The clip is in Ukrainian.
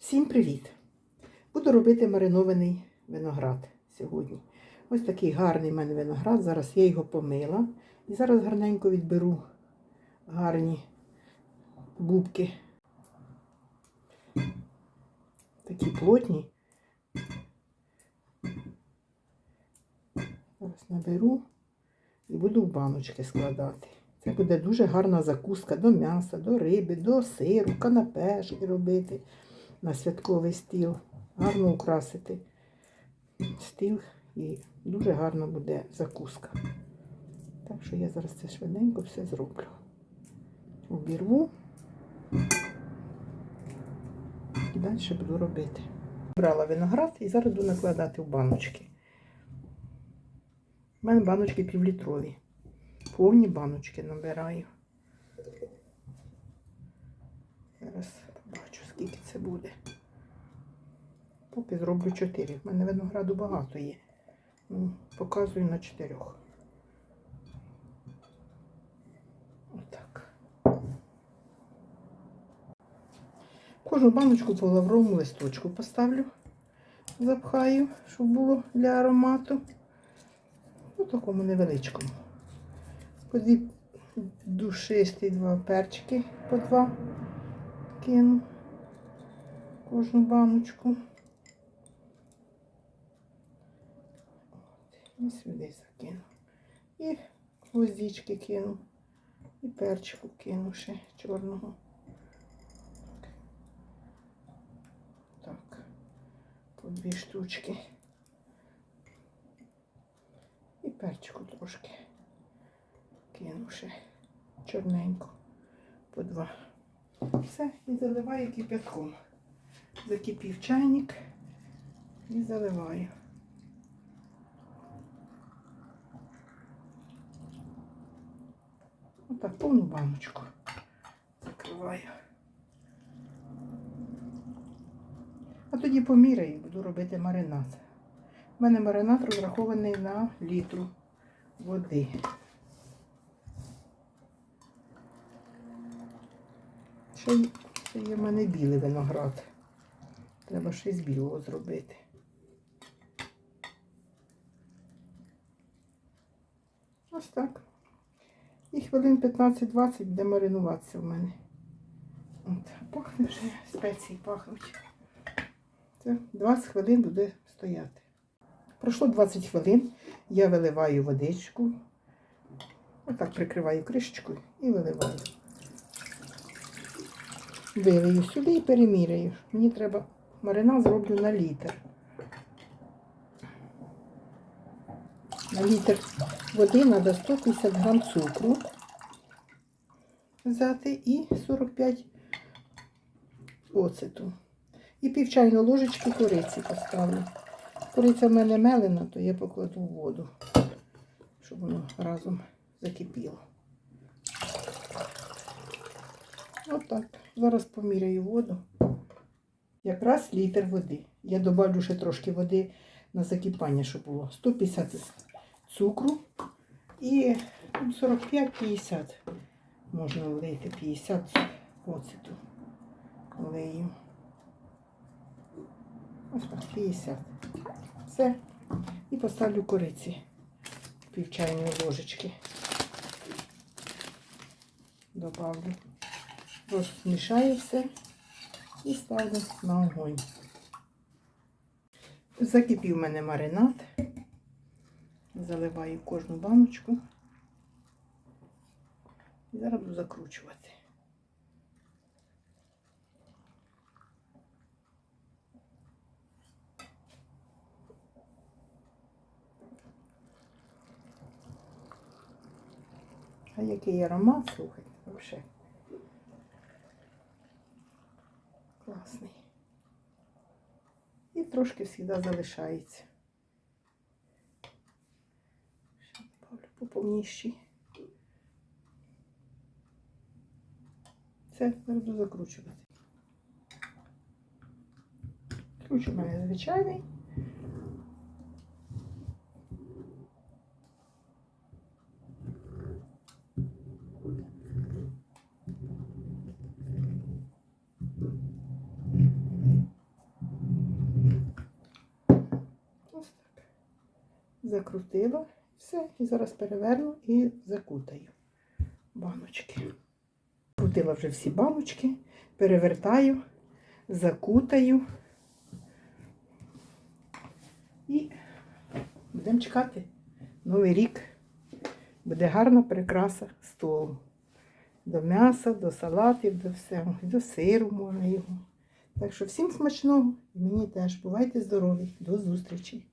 Всім привіт! Буду робити маринований виноград сьогодні. Ось такий гарний в мене виноград. Зараз я його помила. І зараз гарненько відберу гарні бубки. Такі плотні. Зараз наберу і буду в баночки складати. Це буде дуже гарна закуска до м'яса, до риби, до сиру, канапешки робити на святковий стіл. Гарно украсити стіл і дуже гарна буде закуска. Так що я зараз це швиденько все зроблю. Обірву і далі буду робити. Брала виноград і зараз буду накладати в баночки. У мене баночки півлітрові. Повні баночки набираю. Зараз скільки це буде. Поки зроблю 4. В мене винограду багато є. Ну, Показую на 4. Отак. Кожну баночку по лавровому листочку поставлю, запхаю, щоб було для аромату. У такому невеличкому. По дві душисті два перчики по два кину кожну баночку. І сюди закину. І гвоздички кину. І перчику кину ще чорного. Так, по дві штучки. І перчику трошки кину ще чорненько по два. Все, і заливаю кипятком. Закипів чайник і заливаю. Отак, повну баночку закриваю. А тоді поміряю, буду робити маринад. У мене маринад розрахований на літру води. Ще є в мене білий виноград. Треба щось білого зробити. Ось так. І хвилин 15-20 буде маринуватися в мене. От, пахне вже, спеції пахнуть. Це 20 хвилин буде стояти. Пройшло 20 хвилин, я виливаю водичку. Отак прикриваю кришечкою і виливаю. Вилию сюди і переміряю. Мені треба маринад зроблю на літр. На літр води треба 150 грам цукру взяти і 45 оцету. І пів чайної ложечки кориці поставлю. Кориця в мене мелена, то я покладу воду, щоб воно разом закипіло. Отак. Зараз поміряю воду. Якраз літр води. Я добавлю ще трошки води на закипання, щоб було 150 цукру і 45-50 можна влити, 50 оцету влию. Ось так, 50. Все. І поставлю кориці пів чайної ложечки. Добавлю. Розмішаю все і ставлю на огонь. Закипів у мене маринад. Заливаю кожну баночку. І зараз буду закручувати. А який аромат, слухайте, взагалі. Класний. І трошки завжди залишається. Ще добавлю поповніші. Це буду закручувати. Ключ у мене звичайний. Закрутила, все, і зараз переверну і закутаю баночки. Крутила вже всі баночки, перевертаю, закутаю. І будемо чекати. Новий рік буде гарна прикраса столу. До м'яса, до салатів, до всього. До сиру можна його. Так що всім смачного і мені теж. Бувайте здорові. До зустрічі!